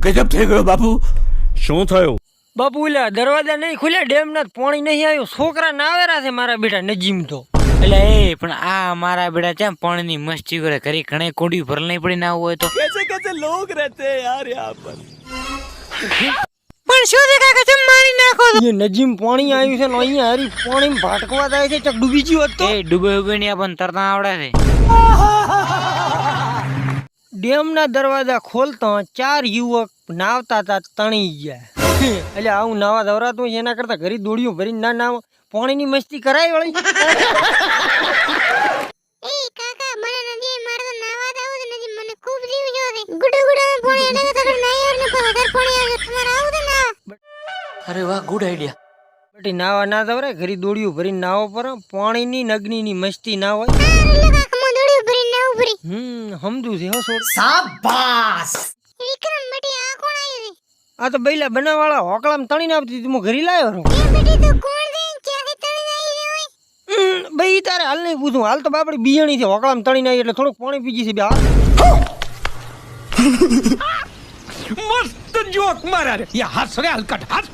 ગજબ થઈ ગયો બાપુ. શું થયું? બાપુ ઓલા દરવાજા નહીં ખુલ્યા ડેમ ના પાણી નહીં આવ્યું. છોકરા ના નાવેરા છે મારા બેટા નજીમ તો. એટલે એ પણ આ મારા બેટા ત્યાં પાણી ની મસ્તી કરે. કરી ઘણે કોડી ભર નહીં પડી ના હોય તો. કેસે રહેતે યાર યહાં પર. પણ શું છે કાકા તમે મારી નાખો એ નજીમ પાણી આવ્યું છે ને અહીંયા હરી પાણી ભાટકવા જાય છે ચક ડૂબી ગયો તો. એ ડૂબે ડૂબે ની આપણને તરતા આવડે છે. ડેમ ના દરવાજા ખોલતા ચાર યુવક નાવતા હતા તણી ગયા. એટલે આવું નાવા દવરાતું હોય એના કરતા ઘરે દોડ્યું ભરીને ના નાવ. પાણીની મસ્તી કરાય વળી. અરે વાહ ગુડ આઈડિયા બટી નાવા ના દવરાય ઘરે દોડ્યું ભરીને નાવો પર પાણીની નગનીની મસ્તી ના હોય. ઉભરી હમ સમજુ છે હો છોડ. શાબાશ! વિક્રમ બટી આ કોણ આવ્યું છે? આ તો બૈલા બનાવાળા હોકળામ તણીને આપતી તું હું ઘરે લાવ્યો છું. એ બટી તો કોણ દે ક્યાંથી તણીને આવી હોય? ભાઈ તારે હાલ નહીં પૂછું. હાલ તો બાપડી બિયાણી છે હોકળામ તણીને આવી એટલે થોડુંક પાણી પીજી છે બે. હાલ. મસ્ત જોક મારા રે. યા હાસ રે હલકટ હાસ